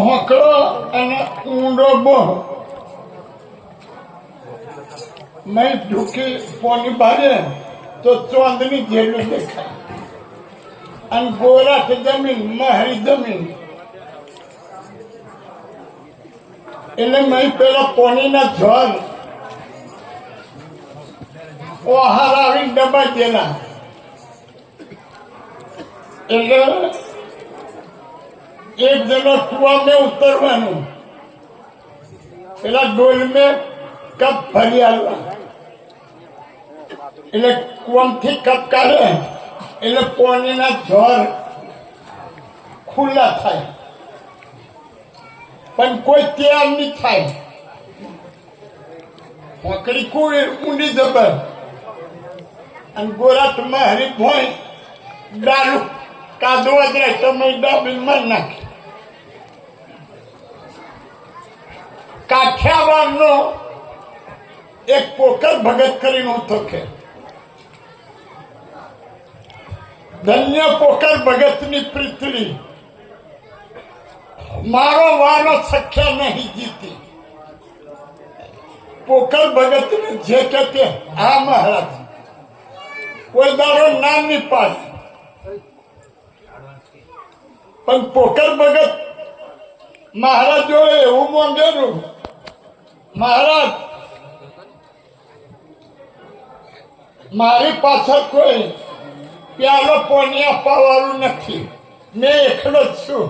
હોકળો અને ઊંડો બહો નહીં ઢૂકી પોની બારે તો ચોંદની જેલું દેખાય અને ગોરાઠ જમીન મહરી જમીન એટલે મેં પેલા પોનીના જળ ઓહાર આવી ડબ્બા જેલા એટલે એક જણો કુવા મેં ઉતરવાનું. પેલા ડોલ મેં કપ ભરી આવવા એટલે કુવામથી કપ કાઢે, એટલે પાણીના જોર ખુલ્લા થાય. પણ કોઈ તૈયાર નહીં થાય. હોકડી કોઈ ઊંડી જબર. અને ગોરાટમાં હરીફોય દારૂ કાદવા જાય તો ડાબી મારી નાખે. કાઠિયાવાડનો એક પોકર ભગત કરીને હું કે ધન્ય પોકર ભગતની પૃથ્વી મારો વારો સખ્યા નહીં જીતી. પોકર ભગતને જે કે હા મહારાજ. કોઈ દાડો નામની પાડી. પણ પોકર ભગત મહારાજ જોડે એવું માંગેલું મહારાજ, મારી પાછળ કોઈ પ્યાલો પોની આપવા વાળું નથી. મેં એકલો જ છું.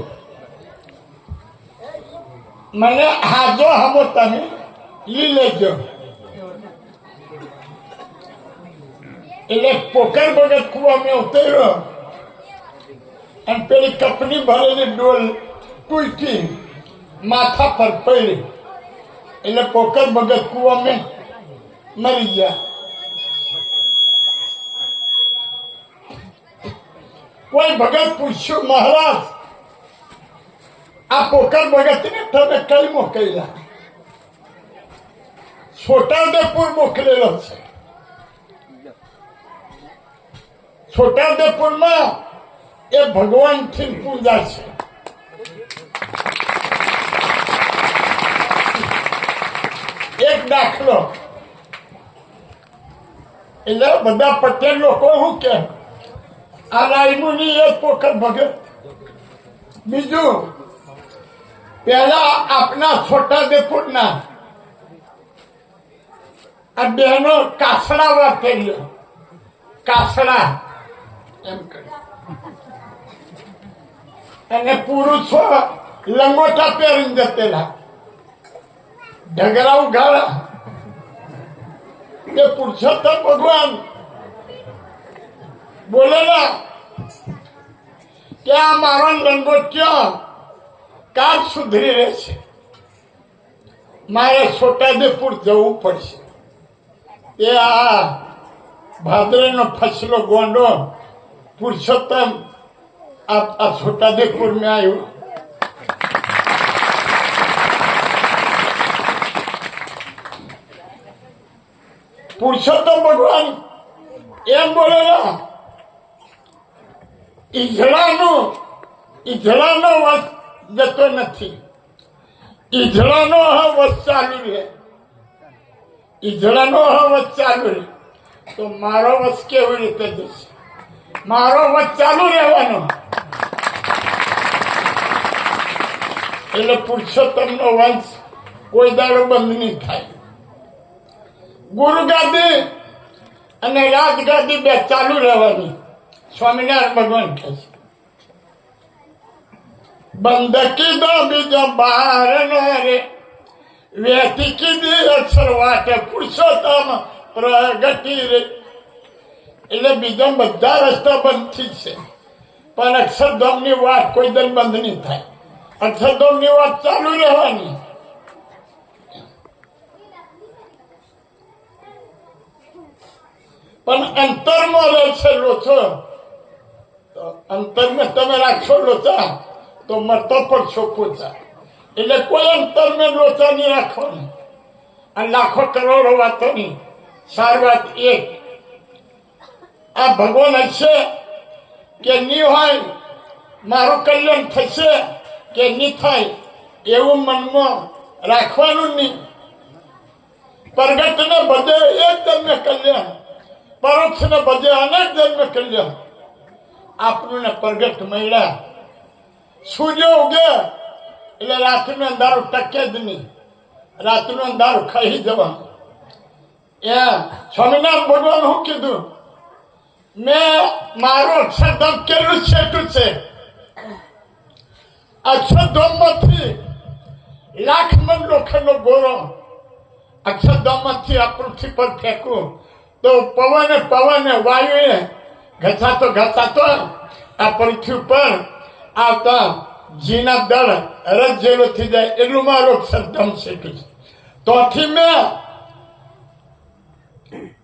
મને હાજો હમો તમે લી લેજો. એટલે પોકર બગર કુવા મેં ઉતર્યો અને પેલી કપની ભરેલી ડોલ કુલકી માથા પર પડી. એટલે પોકર ભગત કુવા મેં મરી ગયા કોઈ ભગત પૂછ્યું મહારાજ આ પોકર ભગતને તમે કઈ મોકલ્યા છોટાઉદેપુર મોકલેલો છે છોટાઉદેપુરમાં એ ભગવાનથી પૂજા છે એક દાખલો એટલે બધા પટેલ લોકો શું કે, આ રાયમુની એક પોકર ભગત બીજું પેલા આપના છોટા દેપુરના આ બહેનો કાસડા વાપર્યો કાસડા. એમ કરી અને પુરુષો લંગોટા પહેરીને જતેલા. ઢગરા ઉઘાડા એ પુરુષોત્તમ ભગવાન બોલેલા કે આ મારો લંગોટ્યો કાલ સુધરી રહેશે. મારે છોટાદેપુર જવું પડશે. એ આ ભાદરેનો ફસલો ગોંડો પુરુષોત્તમ આ છોટાદેપુર મેં આવ્યો પુરુષોત્તમ ભગવાન. એમ બોલેલા ઈજળાનો ઈજળાનો વસ જતો નથી. ઈજળાનો વસ ચાલુ રહે. ઈજળાનો વસ ચાલુ રહે. તો મારો વસ કેવી રીતે જશે? મારો વસ ચાલુ રહેવાનો. એટલે પુરુષોત્તમનો વંશ કોઈ દાડો બંધ નહીં થાય. ગુરુ ગાદી અને રાજગાદી બે ચાલુ રહેવાની. સ્વામિનારાયણ ભગવાન કહે છે. બંદકી દો બીજો બહાર રે વેતી કીધી અક્ષર વાટે, પુરુષોત્તમ પ્રગટી રે. એટલે બીજા બધા રસ્તા બંધ થઈ છે. પણ અક્ષરધામની વાત કોઈ દર બંધ નહીં થાય. અક્ષરધામની વાત ચાલુ રહેવાની. પણ અંતરમાં રહે છે લોચો. અંતરમાં તમે રાખશો લોચા. તો મરતો છો પોચા એટલે કોઈ અંતરમાં લોચા નહીં રાખવાની અને લાખો કરોડો વાતોની સાર વાત એક આ ભગવાન હશે કે નહીં હોય, મારું કલ્યાણ થશે કે નહીં થાય, એવું મનમાં રાખવાનું નહીં. પ્રગટને બધે એ તમને કલ્યાણ. પરોક્ષને બધે અનેક જન્મ કલ્યાણ આપણને પ્રગટ મળ્યા. સૂર્ય ઉગે એટલે રાતનું અંધારું ટકે જ નહીં. રાતનું અંધારું ખાઈ જવાનું. એ સ્વામિનારાયણ ભગવાન શું કીધું? મેં મારો અક્ષરધામ કેટલું છેટું છે? અક્ષરધામમાંથી લાખ મન લોખંડનો ગોરો અક્ષરધામમાંથી આ પૃથ્વી પર ફેંકું. તો પવન પવન વાયુએ ઘસાતો ઘસાતો આ પૃથ્વી પર આવતા જીના દળ રજ જેલો થઈ જાય, એટલું મારો અક્ષરધામ છેટું છે તોથી મેં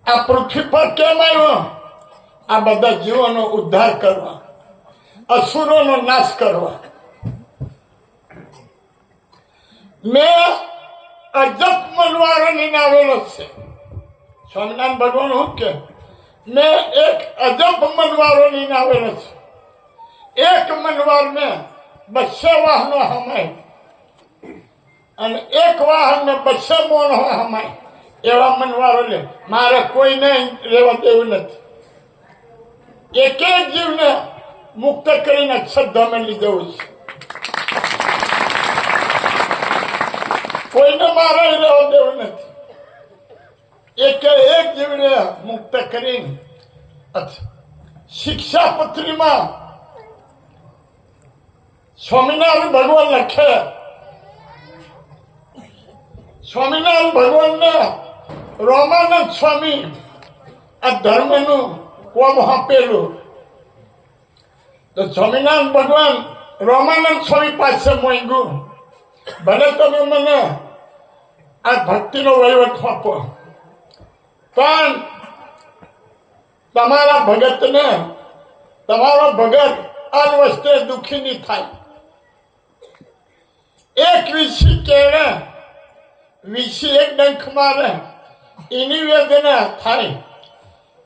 આ પૃથ્વી પર કેમ આવ્યો? આ બધા જીવોનો ઉદ્ધાર કરવા, અસુરોનો નાશ કરવા. મેં અજબ મનવારો આવેલો છે. સ્વામિનારાયણ ભગવાન હું કે? મેં એક અજબ મનવારો આવેલો છે. એક મનવાર મેં બસો વાહનો હમાય. અને એક વાહન મેં બસો મોણ હમાય. એવા મનવારો લે. મારે કોઈને રહેવા દેવું નથી. એક જીવને મુક્ત કરીને અક્ષરધામે લીધેવું છે. કોઈને મારે રહેવા દેવું નથી. એક એક જીવને મુક્ત કરી શિક્ષા પત્રીમાં સ્વામિનારાયણ ભગવાન લખે. સ્વામિનારાયણ ભગવાનને રોમાનંદ સ્વામી આ ધર્મનું કોમ આપેલું. તો સ્વામિનારાયણ ભગવાન રોમાનંદ સ્વામી પાસે માંગ્યું. ભલે તમે મને આ ભક્તિનો વહીવટ આપો. પણ તમારા ભગતને, તમારો ભગત આ વસ્તે દુઃખી નહીં થાય. એક વિષી કેળે વિષી એક ડંખ મારે, એની વેદના થાય.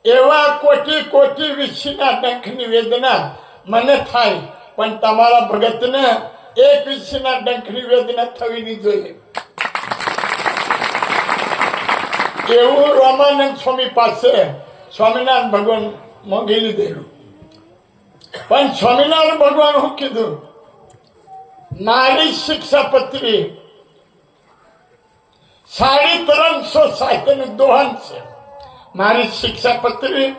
એવા કોટી કોટી વિષીના ડંખની વેદના મને થાય, પણ તમારા ભગતને એક વિષીના ડંખની વેદના થવી નહીં જોઈએ. એવું રામાનંદ સ્વામી પાસે સ્વામિનારાયણ ભગવાન મોગી લીધેલું. પણ સ્વામિનારાયણ ભગવાન હું કીધું, મારી શિક્ષા પત્રી સાડી ત્રણસો સાહિત્યનું દોહન છે. મારી શિક્ષા પત્રી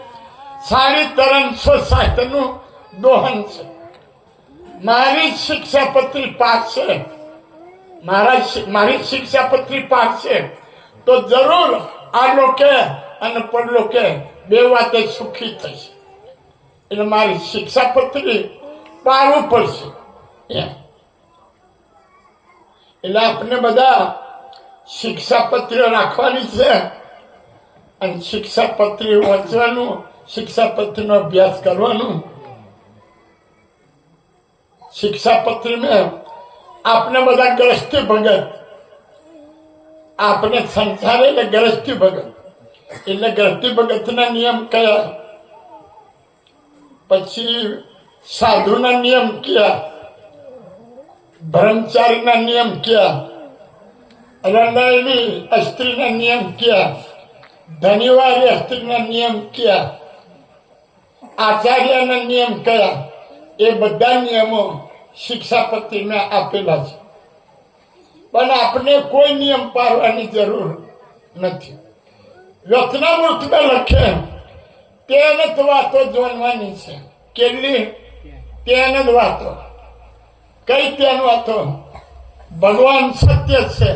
સાડી ત્રણસો સાહિત્યનું દોહન છે. મારી શિક્ષાપત્રી પાક છે. મારા મારી શિક્ષાપત્રી પાક છે. તો જરૂર આ લોકે અને પરલોકે બે વાતે સુખી થશે. એટલે મારી શિક્ષા પત્રી પાડવું પડશે એટલે આપણે બધા શિક્ષા શિક્ષાપત્રીઓ રાખવાની છે અને શિક્ષા શિક્ષાપત્રી વાંચવાનું, શિક્ષા પત્રીનો અભ્યાસ કરવાનું. શિક્ષાપત્રી મેં આપણે બધા ગ્રસ્તી ભગત આપણે સંસાર એટલે ગ્રસ્તી ભગત. એટલે ગ્રસ્તી ભગતના નિયમ કયા? પછી સાધુના નિયમ કયા? બ્રહ્મચારીના નિયમ કયા? રંડાયેલી અસ્ત્રીના નિયમ કયા? ધનિવારી સ્ત્રીના નિયમ કયા? આચાર્યના નિયમ કયા? એ બધા નિયમો શિક્ષાપત્રી ને આપેલા છે. પણ આપણે કોઈ નિયમ પાડવાની જરૂર નથી. રચનામૃતમાં લખે તેને જ વાતો જોડવાની છે. કેટલી? તેને જ વાતો. કઈ તેનું વાતો? ભગવાન સત્ય છે,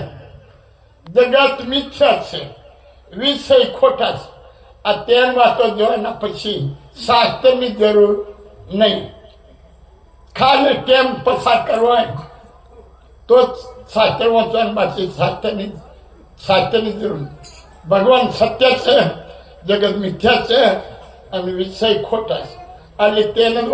જગત મિથ્યા છે, વિષય ખોટા છે. આ તેન વાતો જોવાના પછી શાસ્ત્રની જરૂર નહીં. ખાલી કેમ પસાર કરવા તો જ શાસ્ત્ર વાંચવાની બાકી શાસ્ત્રની શાસ્ત્રની જરૂર નહીં. ભગવાન સત્ય છે જગત મિથ્યા છે અને વિષય ખોટા છે એટલે તેને જ